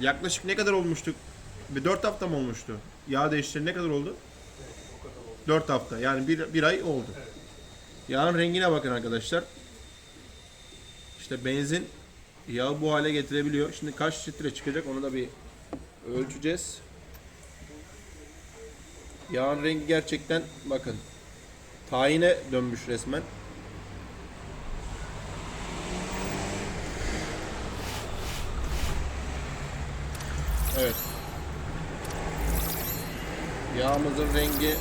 Yaklaşık ne kadar olmuştu? Bir 4 hafta mı olmuştu? Yağ değiştireli ne kadar oldu? 4 hafta. Yani bir, bir ay oldu. Yağın rengine bakın arkadaşlar. İşte benzin yağı bu hale getirebiliyor. Şimdi kaç litre çıkacak onu da bir ölçeceğiz. Yağın rengi gerçekten bakın tayine dönmüş resmen. Evet. Yağımızın rengi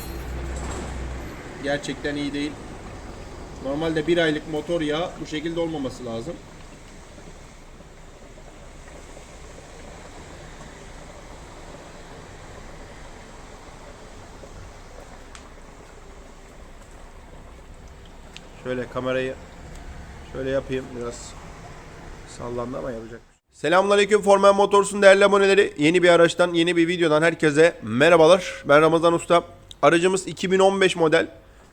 gerçekten iyi değil. Normalde bir aylık motor yağı bu şekilde olmaması lazım. Şöyle kamerayı şöyle yapayım biraz sallandı ama yapacak. Selamünaleyküm Formen Motors'un değerli aboneleri. Yeni bir araçtan, yeni bir videodan herkese merhabalar. Ben Ramazan Usta. Aracımız 2015 model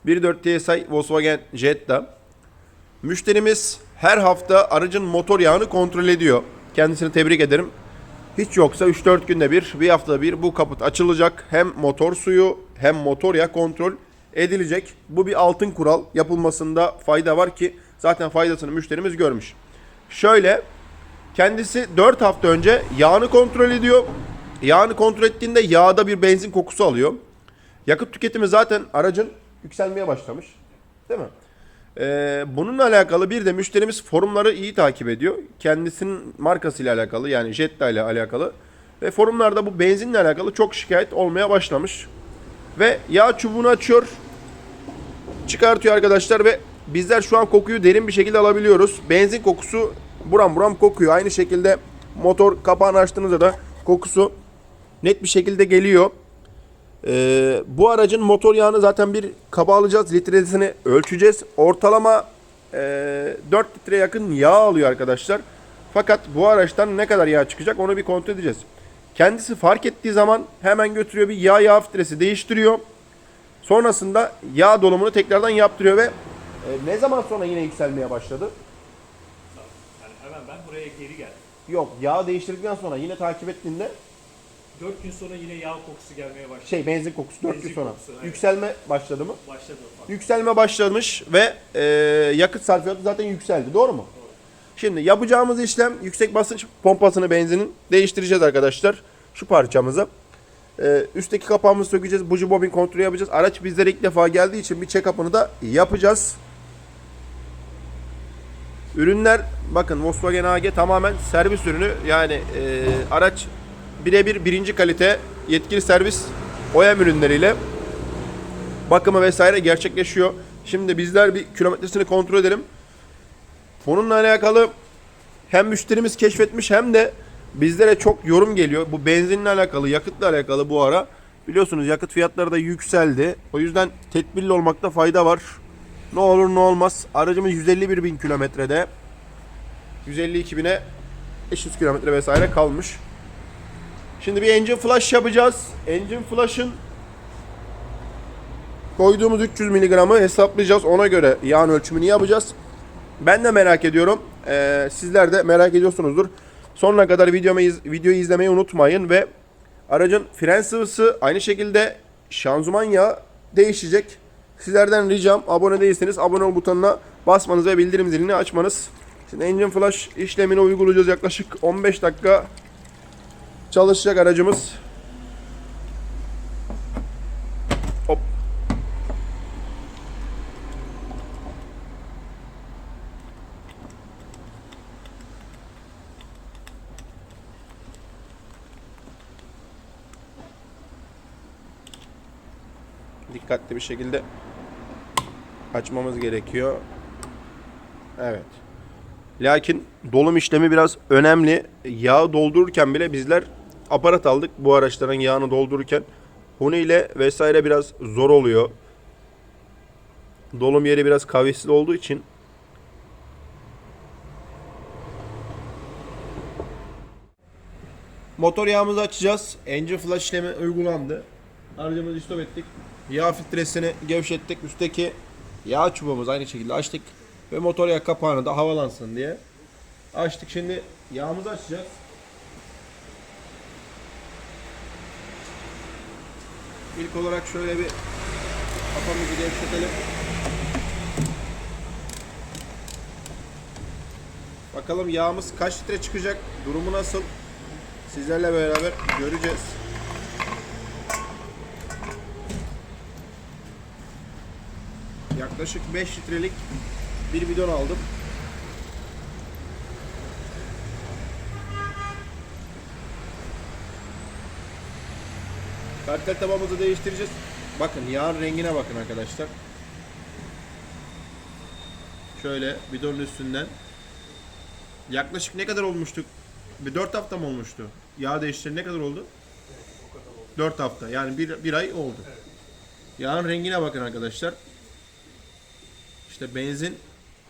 1.4 TSI Volkswagen Jetta. Müşterimiz her hafta aracın motor yağını kontrol ediyor. Kendisini tebrik ederim. Hiç yoksa 3-4 günde bir, bir haftada bir bu kaput açılacak. Hem motor suyu hem motor yağ kontrol edilecek. Bu bir altın kural. Yapılmasında fayda var ki zaten faydasını müşterimiz görmüş. Şöyle kendisi 4 hafta önce yağını kontrol ediyor. Yağını kontrol ettiğinde yağda bir benzin kokusu alıyor. Yakıt tüketimi zaten aracın yükselmeye başlamış. Değil mi? Ee, bununla alakalı bir de müşterimiz forumları iyi takip ediyor. Kendisinin markasıyla alakalı yani Jetta ile alakalı. Ve forumlarda bu benzinle alakalı çok şikayet olmaya başlamış. Ve yağ çubuğunu açıyor. Çıkartıyor arkadaşlar ve bizler şu an kokuyu derin bir şekilde alabiliyoruz. Benzin kokusu buram buram kokuyor. Aynı şekilde motor kapağını açtığınızda da kokusu net bir şekilde geliyor. Ee, bu aracın motor yağını zaten bir kaba alacağız. Litresini ölçeceğiz. Ortalama e, 4 litre yakın yağ alıyor arkadaşlar. Fakat bu araçtan ne kadar yağ çıkacak onu bir kontrol edeceğiz. Kendisi fark ettiği zaman hemen götürüyor bir yağ yağ filtresi değiştiriyor. Sonrasında yağ dolumunu tekrardan yaptırıyor ve e, ne zaman sonra yine yükselmeye başladı? Buraya geri geldim. Yok yağ değiştirdikten sonra yine takip ettiğinde 4 gün sonra yine yağ kokusu gelmeye başladı. şey benzin kokusu 4 gün Benzin sonra. kokusu, evet. Yükselme başladı mı? Başladı ufak. Yükselme başlamış ve e, yakıt sarfiyatı zaten yükseldi. Doğru mu? Şimdi yapacağımız işlem yüksek basınç pompasını benzinin değiştireceğiz arkadaşlar. Şu parçamızı. E, üstteki kapağımızı sökeceğiz. Buji bobin kontrolü yapacağız. Araç bizlere ilk defa geldiği için bir check-up'ını da yapacağız. Ürünler bakın Volkswagen AG tamamen servis ürünü. Yani e, araç birebir birinci kalite yetkili servis OEM ürünleriyle bakımı vesaire gerçekleşiyor. Şimdi bizler bir kilometresini kontrol edelim. Bununla alakalı hem müşterimiz keşfetmiş hem de bizlere çok yorum geliyor. Bu benzinle alakalı, yakıtla alakalı bu ara. Biliyorsunuz yakıt fiyatları da yükseldi. O yüzden tedbirli olmakta fayda var. Ne olur ne olmaz. Aracımız 151 bin kilometrede. 152 bine 500 kilometre vesaire kalmış. Şimdi bir engine flash yapacağız. Engine flash'ın koyduğumuz 300 miligramı hesaplayacağız. Ona göre yağın ölçümünü yapacağız. Ben de merak ediyorum. Ee, sizler de merak ediyorsunuzdur. Sonuna kadar videomu iz- videoyu izlemeyi unutmayın ve aracın fren sıvısı aynı şekilde şanzıman yağı değişecek. Sizlerden ricam abone değilseniz abone ol butonuna basmanız ve bildirim zilini açmanız. Şimdi engine flash işlemini uygulayacağız yaklaşık 15 dakika çalışacak aracımız. Hop. dikkatli bir şekilde açmamız gerekiyor. Evet. Lakin dolum işlemi biraz önemli. Yağ doldururken bile bizler aparat aldık. Bu araçların yağını doldururken Huni ile vesaire biraz zor oluyor. Dolum yeri biraz kavisli olduğu için Motor yağımızı açacağız. Engine flash işlemi uygulandı. Aracımızı istop ettik. Yağ filtresini gevşettik. Üstteki Yağ çubuğumuz aynı şekilde açtık. Ve motor yağ kapağını da havalansın diye açtık. Şimdi yağımızı açacağız. İlk olarak şöyle bir kafamızı gevşetelim. Bakalım yağımız kaç litre çıkacak, durumu nasıl? Sizlerle beraber göreceğiz. Yaklaşık 5 litrelik bir bidon aldım. Kartel tabağımızı değiştireceğiz. Bakın yağın rengine bakın arkadaşlar. Şöyle bidonun üstünden. Yaklaşık ne kadar olmuştu? Bir 4 hafta mı olmuştu? Yağ değiştireli ne kadar oldu? 4 hafta. Yani bir, bir ay oldu. Yağın rengine bakın arkadaşlar. İşte benzin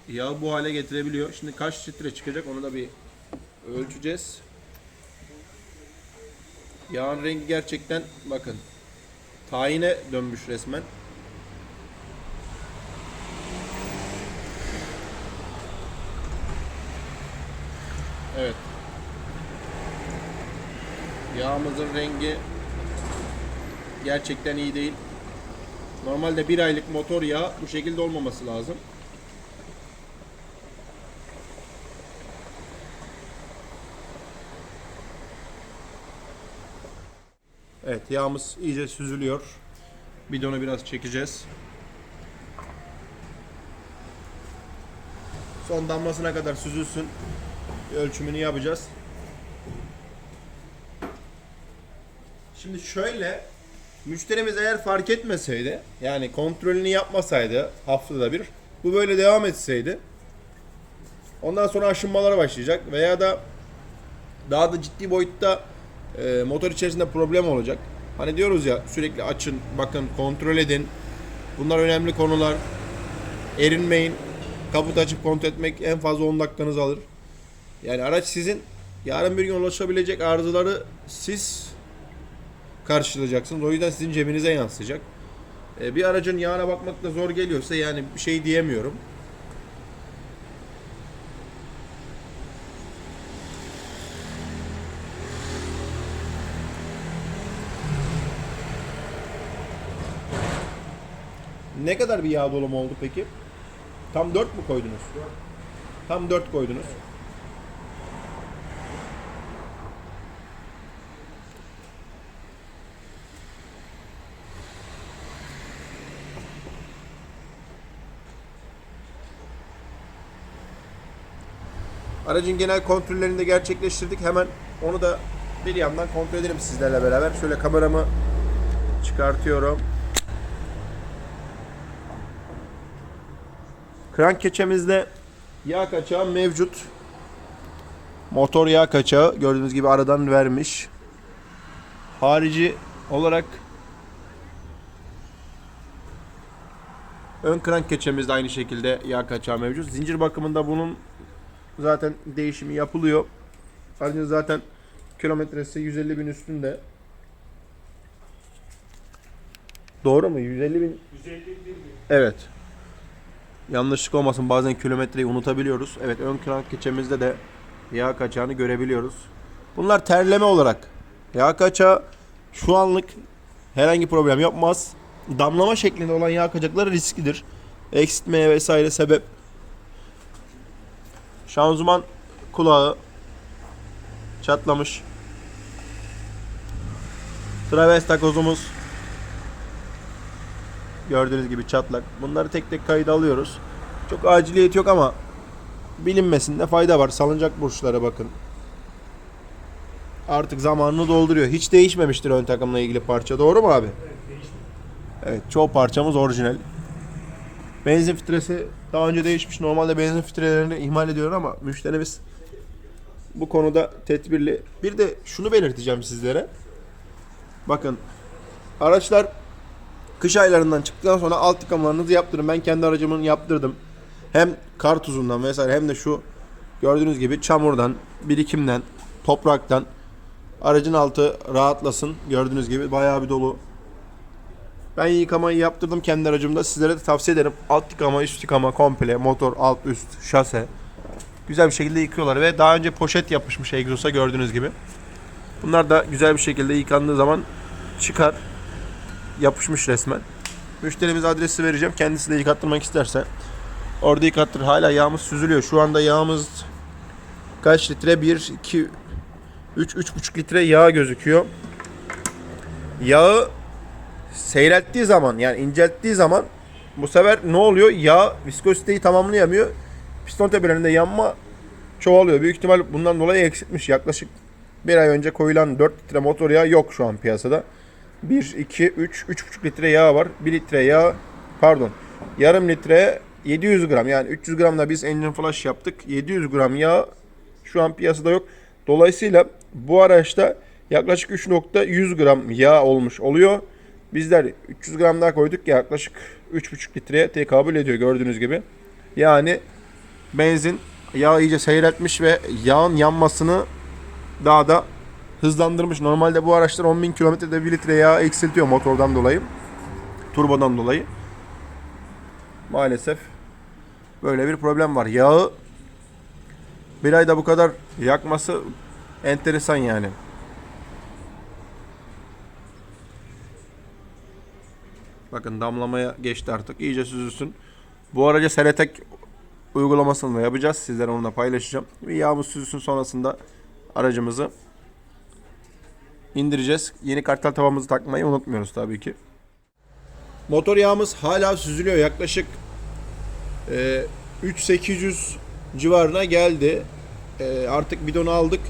yağı bu hale getirebiliyor. Şimdi kaç litre çıkacak onu da bir ölçeceğiz. Yağın rengi gerçekten bakın tayine dönmüş resmen. Evet. Yağımızın rengi gerçekten iyi değil. Normalde bir aylık motor yağı bu şekilde olmaması lazım. Evet yağımız iyice süzülüyor. Bidonu biraz çekeceğiz. Son damlasına kadar süzülsün. Ölçümünü yapacağız. Şimdi şöyle müşterimiz eğer fark etmeseydi yani kontrolünü yapmasaydı haftada bir bu böyle devam etseydi ondan sonra aşınmalara başlayacak veya da daha da ciddi boyutta e, motor içerisinde problem olacak. Hani diyoruz ya sürekli açın, bakın, kontrol edin. Bunlar önemli konular. Erinmeyin. Kaput açıp kontrol etmek en fazla 10 dakikanızı alır. Yani araç sizin. Yarın bir gün ulaşabilecek arızaları siz karşılayacaksınız. O yüzden sizin cebinize yansıyacak. E, bir aracın yağına bakmak da zor geliyorsa yani bir şey diyemiyorum. Ne kadar bir yağ dolumu oldu peki? Tam 4 mü koydunuz? Tam 4 koydunuz. Aracın genel kontrollerini de gerçekleştirdik. Hemen onu da bir yandan kontrol edelim sizlerle beraber. Şöyle kameramı çıkartıyorum. Krank keçemizde yağ kaçağı mevcut. Motor yağ kaçağı gördüğünüz gibi aradan vermiş. Harici olarak ön krank keçemizde aynı şekilde yağ kaçağı mevcut. Zincir bakımında bunun zaten değişimi yapılıyor. Aracın zaten kilometresi 150 bin üstünde. Doğru mu? 150 bin 151 bin. Evet. Yanlışlık olmasın bazen kilometreyi unutabiliyoruz. Evet ön krank keçemizde de yağ kaçağını görebiliyoruz. Bunlar terleme olarak. Yağ kaçağı şu anlık herhangi problem yapmaz. Damlama şeklinde olan yağ kaçakları risklidir. Eksiltmeye vesaire sebep. Şanzıman kulağı çatlamış. Traves takozumuz Gördüğünüz gibi çatlak. Bunları tek tek kayda alıyoruz. Çok aciliyet yok ama bilinmesinde fayda var. Salıncak burçlara bakın. Artık zamanını dolduruyor. Hiç değişmemiştir ön takımla ilgili parça. Doğru mu abi? Evet. Evet çoğu parçamız orijinal. Benzin filtresi daha önce değişmiş. Normalde benzin filtrelerini ihmal ediyor ama müşterimiz bu konuda tedbirli. Bir de şunu belirteceğim sizlere. Bakın araçlar kış aylarından çıktıktan sonra alt yıkamalarınızı yaptırın. Ben kendi aracımın yaptırdım. Hem kar tuzundan vesaire hem de şu gördüğünüz gibi çamurdan, birikimden, topraktan aracın altı rahatlasın. Gördüğünüz gibi bayağı bir dolu ben yıkamayı yaptırdım kendi aracımda. Sizlere de tavsiye ederim. Alt yıkama, üst yıkama komple, motor, alt, üst, şase. Güzel bir şekilde yıkıyorlar ve daha önce poşet yapışmış egzosa gördüğünüz gibi. Bunlar da güzel bir şekilde yıkandığı zaman çıkar. yapışmış resmen. Müşterimize adresi vereceğim. Kendisi de yıkattırmak isterse. Orada yıkattır. Hala yağımız süzülüyor. Şu anda yağımız kaç litre? 1, 2, 3, 3,5 litre yağ gözüküyor. Yağı seyrelttiği zaman yani incelttiği zaman bu sefer ne oluyor? Yağ viskoziteyi tamamlayamıyor. Piston tepelerinde yanma çoğalıyor. Büyük ihtimal bundan dolayı eksiltmiş. Yaklaşık bir ay önce koyulan 4 litre motor yağı yok şu an piyasada. 1, 2, 3, 3,5 litre yağ var. 1 litre yağ pardon yarım litre 700 gram yani 300 gramla biz engine flash yaptık. 700 gram yağ şu an piyasada yok. Dolayısıyla bu araçta yaklaşık 3.100 gram yağ olmuş oluyor. Bizler 300 gram daha koyduk yaklaşık 3.5 litreye tekabül ediyor gördüğünüz gibi. Yani benzin yağ iyice seyreltmiş ve yağın yanmasını daha da hızlandırmış. Normalde bu araçlar 10.000 kilometrede 1 litre yağ eksiltiyor motordan dolayı. Turbodan dolayı. Maalesef böyle bir problem var. Yağı bir ayda bu kadar yakması enteresan yani. Bakın damlamaya geçti artık. İyice süzülsün. Bu araca Seletek uygulamasını da yapacağız. Sizlere onu da paylaşacağım. Bir yağımız süzülsün sonrasında aracımızı indireceğiz. Yeni kartal tavamızı takmayı unutmuyoruz tabii ki. Motor yağımız hala süzülüyor. Yaklaşık e, 3800 civarına geldi. E, artık bidonu aldık.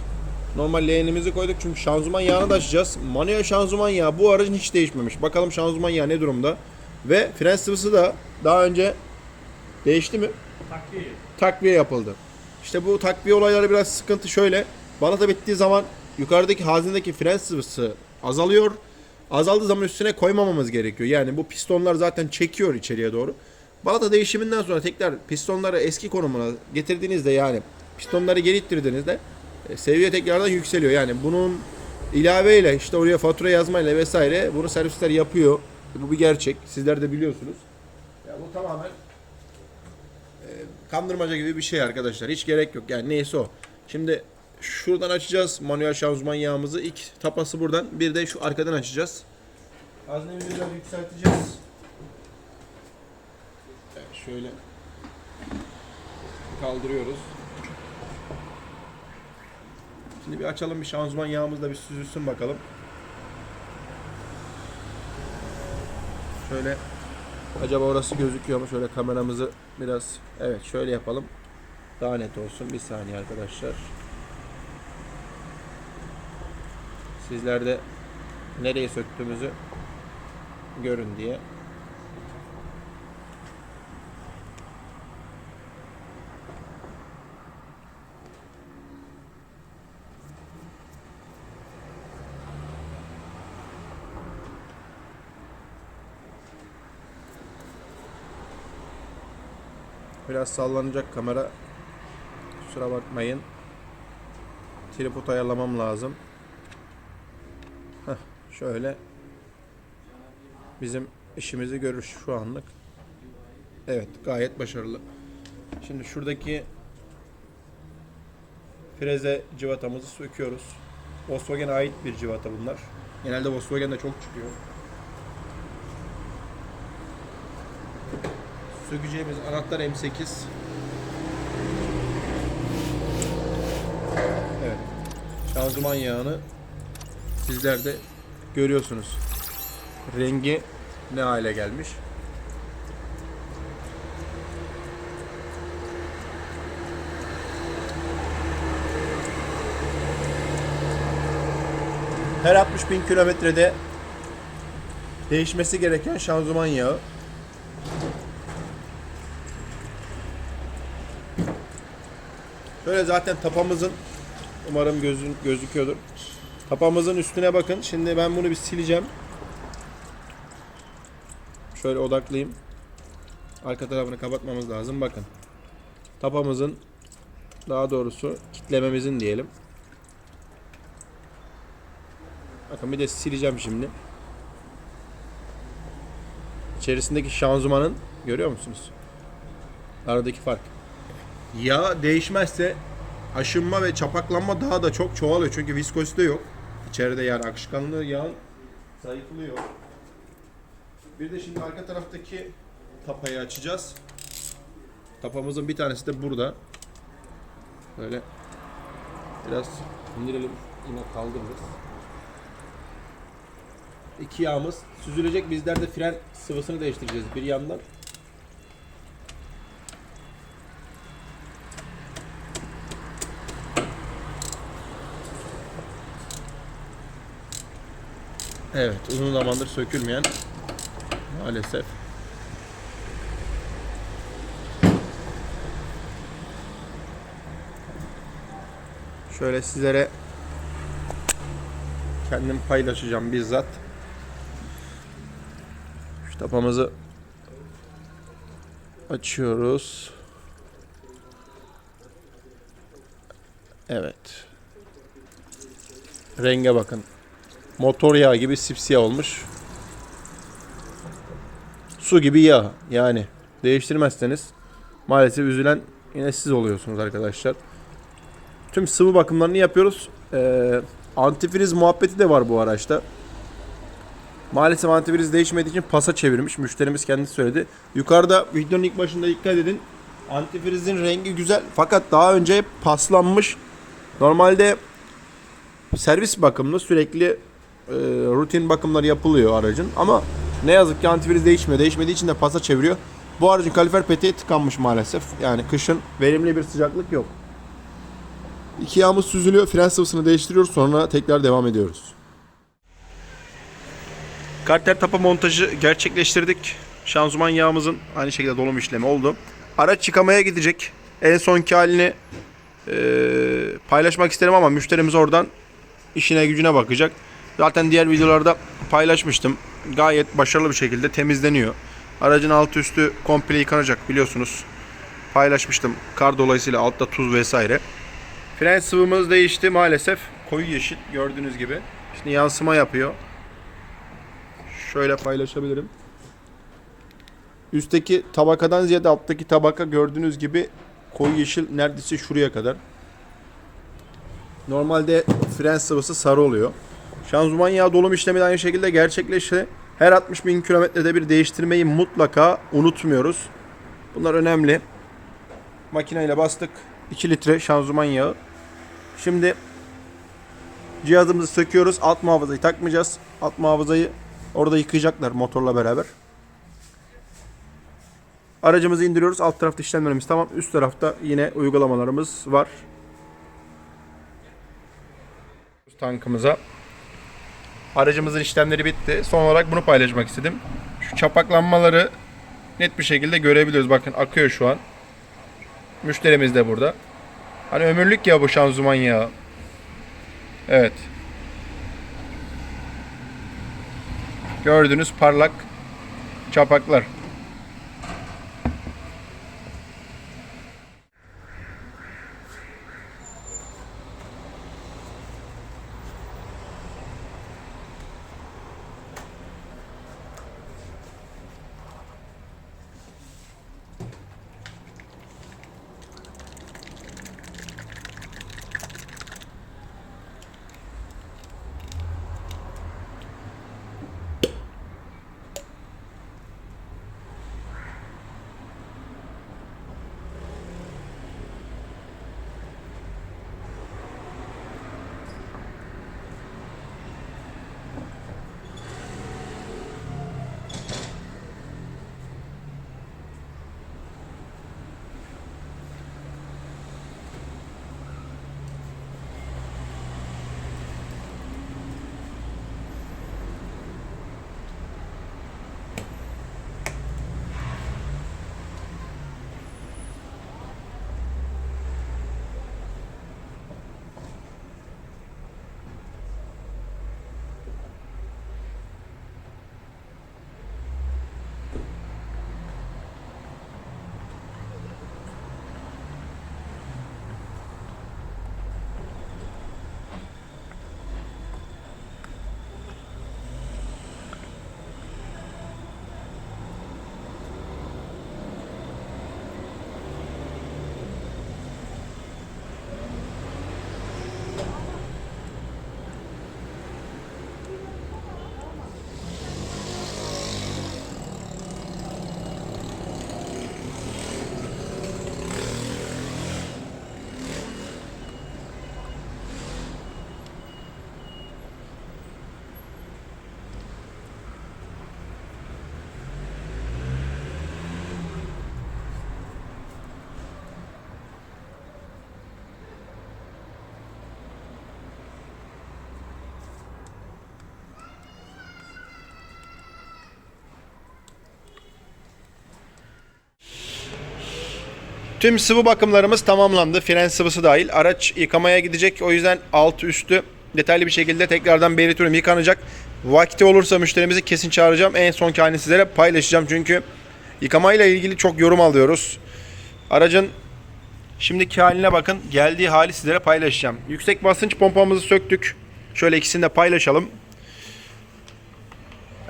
Normal leğenimizi koyduk çünkü şanzıman yağını da açacağız. Manuel şanzıman yağı bu aracın hiç değişmemiş. Bakalım şanzıman yağı ne durumda. Ve fren sıvısı da daha önce değişti mi? Takviye. takviye yapıldı. İşte bu takviye olayları biraz sıkıntı şöyle. Balata bittiği zaman yukarıdaki haznedeki fren sıvısı azalıyor. Azaldığı zaman üstüne koymamamız gerekiyor. Yani bu pistonlar zaten çekiyor içeriye doğru. Balata değişiminden sonra tekrar pistonları eski konumuna getirdiğinizde yani pistonları geri ittirdiğinizde seviye tekrardan yükseliyor. Yani bunun ilaveyle işte oraya fatura yazmayla vesaire bunu servisler yapıyor. Bu bir gerçek. Sizler de biliyorsunuz. Ya bu tamamen kandırmaca gibi bir şey arkadaşlar. Hiç gerek yok. Yani neyse o. Şimdi şuradan açacağız manuel şanzıman yağımızı. İlk tapası buradan. Bir de şu arkadan açacağız. Haznemizi biraz yükselteceğiz. Evet, şöyle kaldırıyoruz. Şimdi bir açalım bir şanzıman yağımız da bir süzülsün bakalım. Şöyle Acaba orası gözüküyor mu? Şöyle kameramızı biraz evet şöyle yapalım. Daha net olsun. Bir saniye arkadaşlar. Sizler de nereye söktüğümüzü görün diye. Biraz sallanacak kamera. Kusura bakmayın. Tripod ayarlamam lazım. Heh, şöyle bizim işimizi görür şu anlık. Evet gayet başarılı. Şimdi şuradaki freze cıvatamızı söküyoruz. Volkswagen'e ait bir cıvata bunlar. Genelde Volkswagen'de çok çıkıyor. Sökeceğimiz anahtar M8. Evet. Şanzıman yağını sizler de görüyorsunuz. Rengi ne hale gelmiş. Her 60 bin kilometrede değişmesi gereken şanzıman yağı. Şöyle zaten tapamızın umarım gözün gözüküyordur. Tapamızın üstüne bakın. Şimdi ben bunu bir sileceğim. Şöyle odaklayayım. Arka tarafını kapatmamız lazım. Bakın. Tapamızın daha doğrusu kitlememizin diyelim. Bakın bir de sileceğim şimdi. İçerisindeki şanzımanın görüyor musunuz? Aradaki fark. Yağ değişmezse aşınma ve çapaklanma daha da çok çoğalıyor. Çünkü viskozite yok. İçeride yani akışkanlığı yağın zayıflıyor. Bir de şimdi arka taraftaki tapayı açacağız. Tapamızın bir tanesi de burada. Böyle biraz indirelim yine kaldırırız. İki yağımız süzülecek. Bizler de fren sıvısını değiştireceğiz bir yandan. Evet, uzun zamandır sökülmeyen maalesef. Şöyle sizlere kendim paylaşacağım bizzat. Şu tapamızı açıyoruz. Evet. Renge bakın. Motor yağı gibi sipsiyah olmuş. Su gibi yağ yani. Değiştirmezseniz maalesef üzülen yine siz oluyorsunuz arkadaşlar. Tüm sıvı bakımlarını yapıyoruz. Ee, antifriz muhabbeti de var bu araçta. Maalesef antifriz değişmediği için pasa çevirmiş. Müşterimiz kendisi söyledi. Yukarıda videonun ilk başında dikkat edin. Antifrizin rengi güzel fakat daha önce paslanmış. Normalde servis bakımlı sürekli e, rutin bakımları yapılıyor aracın ama ne yazık ki antifriz değişmiyor. Değişmediği için de pasa çeviriyor. Bu aracın kalifer peteği tıkanmış maalesef. Yani kışın verimli bir sıcaklık yok. İki yağımız süzülüyor. Fren sıvısını değiştiriyoruz. Sonra tekrar devam ediyoruz. Karter tapa montajı gerçekleştirdik. Şanzıman yağımızın aynı şekilde dolum işlemi oldu. Araç yıkamaya gidecek. En sonki halini eee, paylaşmak isterim ama müşterimiz oradan işine gücüne bakacak. Zaten diğer videolarda paylaşmıştım. Gayet başarılı bir şekilde temizleniyor. Aracın altı üstü komple yıkanacak biliyorsunuz. Paylaşmıştım. Kar dolayısıyla altta tuz vesaire. Fren sıvımız değişti maalesef. Koyu yeşil gördüğünüz gibi. Şimdi yansıma yapıyor. Şöyle paylaşabilirim. Üstteki tabakadan ziyade alttaki tabaka gördüğünüz gibi koyu yeşil neredeyse şuraya kadar. Normalde fren sıvısı sarı oluyor. Şanzıman yağı dolum işlemi de aynı şekilde gerçekleşti. Her 60 bin kilometrede bir değiştirmeyi mutlaka unutmuyoruz. Bunlar önemli. Makineyle bastık. 2 litre şanzıman yağı. Şimdi cihazımızı söküyoruz. Alt muhafazayı takmayacağız. Alt muhafazayı orada yıkayacaklar motorla beraber. Aracımızı indiriyoruz. Alt tarafta işlemlerimiz tamam. Üst tarafta yine uygulamalarımız var. Tankımıza. Aracımızın işlemleri bitti. Son olarak bunu paylaşmak istedim. Şu çapaklanmaları net bir şekilde görebiliyoruz. Bakın akıyor şu an. Müşterimiz de burada. Hani ömürlük ya bu şanzıman yağı. Evet. Gördüğünüz parlak çapaklar. Tüm sıvı bakımlarımız tamamlandı. Fren sıvısı dahil. Araç yıkamaya gidecek. O yüzden altı üstü detaylı bir şekilde tekrardan belirtiyorum yıkanacak. Vakti olursa müşterimizi kesin çağıracağım. En son halini sizlere paylaşacağım. Çünkü yıkamayla ilgili çok yorum alıyoruz. Aracın şimdiki haline bakın. Geldiği hali sizlere paylaşacağım. Yüksek basınç pompamızı söktük. Şöyle ikisini de paylaşalım.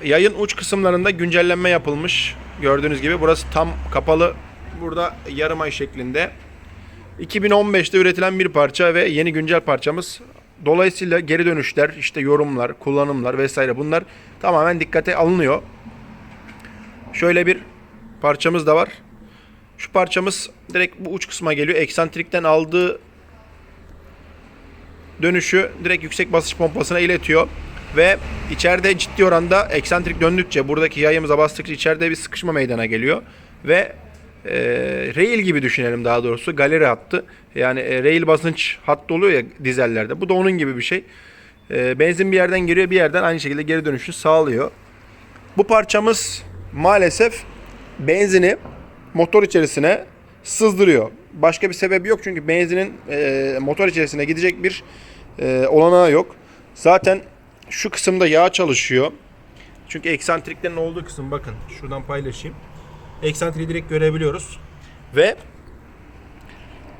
Yayın uç kısımlarında güncellenme yapılmış. Gördüğünüz gibi burası tam kapalı. Burada yarım ay şeklinde. 2015'te üretilen bir parça ve yeni güncel parçamız. Dolayısıyla geri dönüşler, işte yorumlar, kullanımlar vesaire bunlar tamamen dikkate alınıyor. Şöyle bir parçamız da var. Şu parçamız direkt bu uç kısma geliyor. Eksantrikten aldığı dönüşü direkt yüksek basınç pompasına iletiyor. Ve içeride ciddi oranda eksantrik döndükçe buradaki yayımıza bastıkça içeride bir sıkışma meydana geliyor. Ve e, rail gibi düşünelim daha doğrusu galeri hattı. Yani e, rail basınç hattı oluyor ya dizellerde. Bu da onun gibi bir şey. E, benzin bir yerden giriyor bir yerden aynı şekilde geri dönüşü sağlıyor. Bu parçamız maalesef benzini motor içerisine sızdırıyor. Başka bir sebebi yok çünkü benzinin e, motor içerisine gidecek bir e, olanağı yok. Zaten şu kısımda yağ çalışıyor. Çünkü eksantriklerin olduğu kısım bakın şuradan paylaşayım. Eksantriği direkt görebiliyoruz. Ve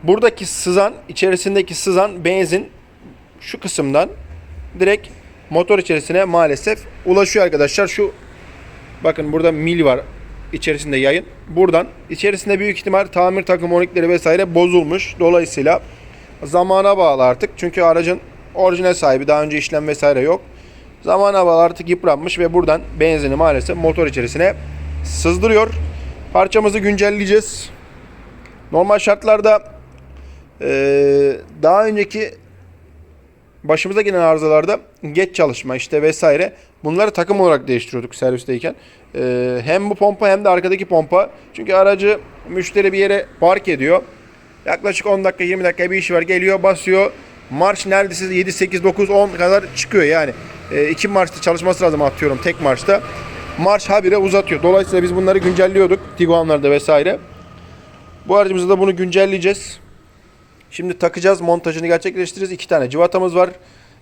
buradaki sızan, içerisindeki sızan benzin şu kısımdan direkt motor içerisine maalesef ulaşıyor arkadaşlar. Şu bakın burada mil var içerisinde yayın. Buradan içerisinde büyük ihtimal tamir takım onikleri vesaire bozulmuş. Dolayısıyla zamana bağlı artık. Çünkü aracın orijinal sahibi daha önce işlem vesaire yok. Zamana bağlı artık yıpranmış ve buradan benzini maalesef motor içerisine sızdırıyor. Parçamızı güncelleyeceğiz. Normal şartlarda eee, daha önceki başımıza gelen arızalarda geç çalışma işte vesaire bunları takım olarak değiştiriyorduk servisteyken. Ee, hem bu pompa hem de arkadaki pompa. Çünkü aracı müşteri bir yere park ediyor. Yaklaşık 10 dakika 20 dakika bir işi var geliyor basıyor. Marş neredeyse 7, 8, 9, 10 kadar çıkıyor yani. 2 marşta çalışması lazım atıyorum tek marşta. Marş habire uzatıyor. Dolayısıyla biz bunları güncelliyorduk Tiguan'larda vesaire. Bu aracımızda da bunu güncelleyeceğiz. Şimdi takacağız, montajını gerçekleştireceğiz. İki tane cıvatamız var.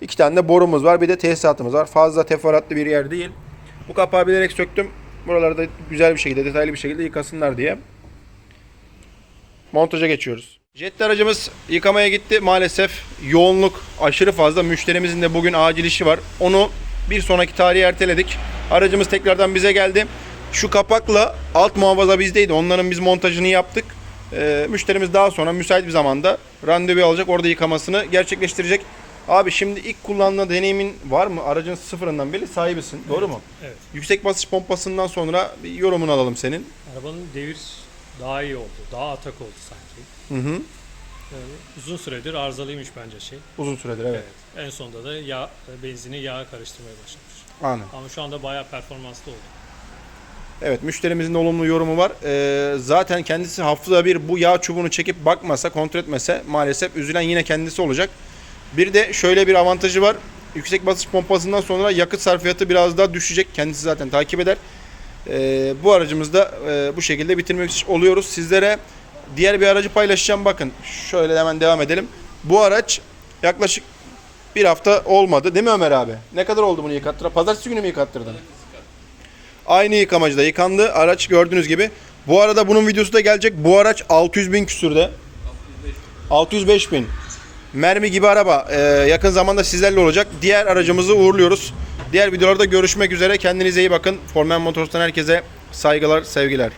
iki tane de borumuz var. Bir de tesisatımız var. Fazla teferruatlı bir yer değil. Bu kapağı bilerek söktüm. Buralarda güzel bir şekilde, detaylı bir şekilde yıkasınlar diye. Montaja geçiyoruz. Jet aracımız yıkamaya gitti. Maalesef yoğunluk aşırı fazla. Müşterimizin de bugün acil işi var. Onu bir sonraki tarihe erteledik. Aracımız tekrardan bize geldi. Şu kapakla alt muhafaza bizdeydi. Onların biz montajını yaptık. Ee, müşterimiz daha sonra müsait bir zamanda randevu alacak. Orada yıkamasını gerçekleştirecek. Abi şimdi ilk kullanma deneyimin var mı? Aracın sıfırından beri sahibisin. Doğru mu? Evet. Yüksek basınç pompasından sonra bir yorumunu alalım senin. Arabanın devir daha iyi oldu. Daha atak oldu sanki. Hı hı. Yani uzun süredir arızalıymış bence şey. Uzun süredir evet. Evet. En sonunda da yağ, benzini yağa karıştırmaya başlamış. Aynen. Ama şu anda bayağı performanslı oldu. Evet müşterimizin olumlu yorumu var. Ee, zaten kendisi haftada bir bu yağ çubuğunu çekip bakmasa, kontrol etmese maalesef üzülen yine kendisi olacak. Bir de şöyle bir avantajı var. Yüksek basınç pompasından sonra yakıt sarfiyatı biraz daha düşecek. Kendisi zaten takip eder. Ee, bu aracımızda e, bu şekilde bitirmek oluyoruz. Sizlere diğer bir aracı paylaşacağım. Bakın şöyle hemen devam edelim. Bu araç yaklaşık bir hafta olmadı değil mi Ömer abi? Ne kadar oldu bunu yıkattıra? Pazartesi günü mü yıkattırdın? Aynı yıkamacıda yıkandı. Araç gördüğünüz gibi. Bu arada bunun videosu da gelecek. Bu araç 600 bin küsürde. 605 bin. Mermi gibi araba. Ee, yakın zamanda sizlerle olacak. Diğer aracımızı uğurluyoruz. Diğer videolarda görüşmek üzere. Kendinize iyi bakın. Formen Motors'tan herkese saygılar, sevgiler.